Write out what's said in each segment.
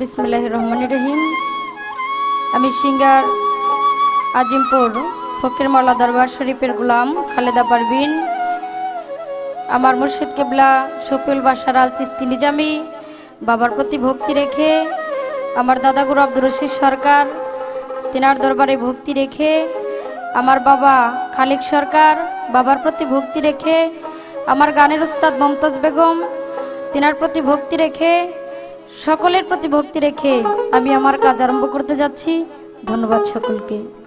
বিসমুল্লাহ রহমান রহিম। আমি সিঙ্গার আজিমপুর, ফকির মাল্লা দরবার শরীফের গুলাম খালেদা পারভিন। আমার মুর্শিদ কেবলা শফিউল বাসার আল চিস্তি নিজামি। বাবার প্রতি ভক্তি রেখে আমার দাদা গুরু আব্দুর রশিদ সরকার, তিনার দরবারে ভক্তি রেখে আমার বাবা খালিক সরকার, বাবার প্রতি ভক্তি রেখে আমার গানের উস্তাদ মমতাজ বেগম, তিনার প্রতি ভক্তি রেখে সকলের প্রতি ভক্তি রেখে আমি আমার কাজ আরম্ভ করতে যাচ্ছি। ধন্যবাদ সকলকে।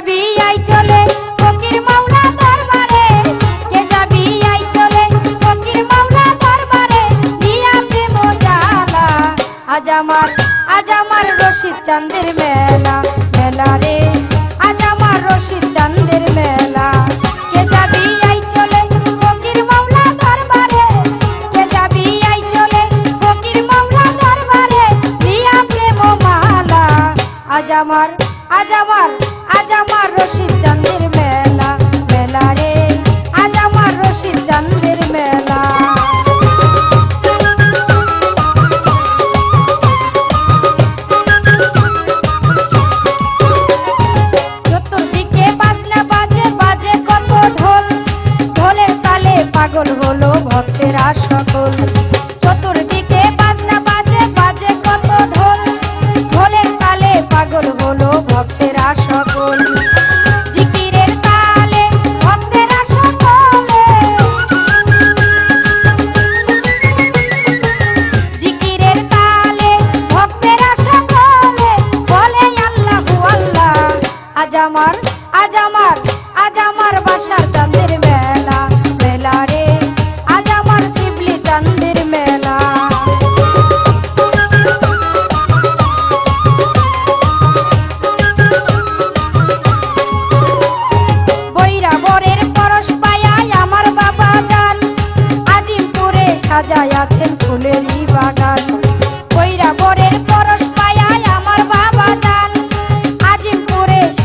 যাবি আই রশিদ চাঁদের মেলা মেলা রে। আজ রশিদ চাঁদের মেলা। কে যাবি আই চলে ফকির মাওলা দরবারে কে যাবি আই চলে ফকির মাওলা দরবারে দিয়া প্রেম মালা। আমার আজ আমার আজ আমার রশিদ চাঁদের মেলা মেলা আমার আজ আমার আজ আমার বাসার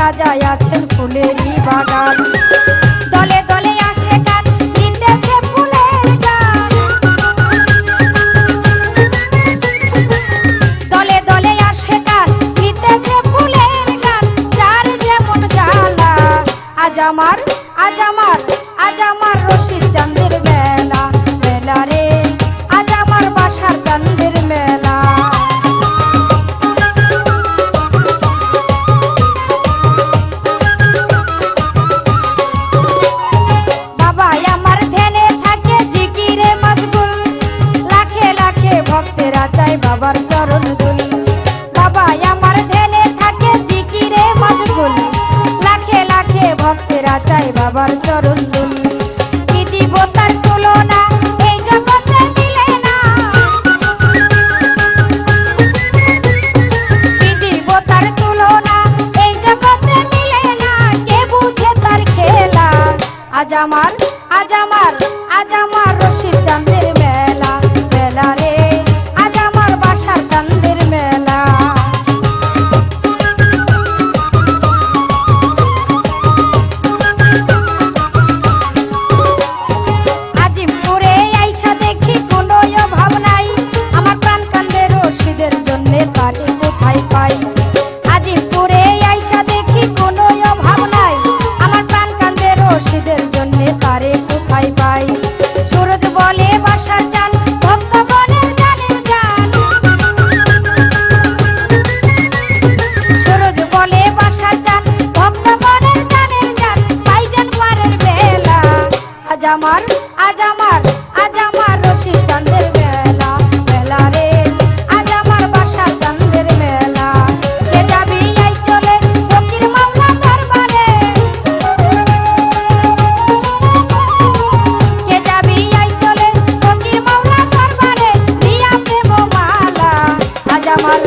সাজায় আছেন ফুলেরই বাগান। দলে দলে আসে গান, জিতেছে ফুলের গান। দলে দলে আসে গান, জিতেছে ফুলের গান, যার যেমন আমার amar আজামার আজামার আজামার আজ রশিদ চন্দ্রের মেলা মেলা রে। আজামার বাসা চন্দ্রের মেলা। কে যাবি আই চলে, ফকির মাওলা দরবারে? কে যাবি আই চলে, ফকির মাওলা দরবারে? নিয়া প্রেম মালা আজামার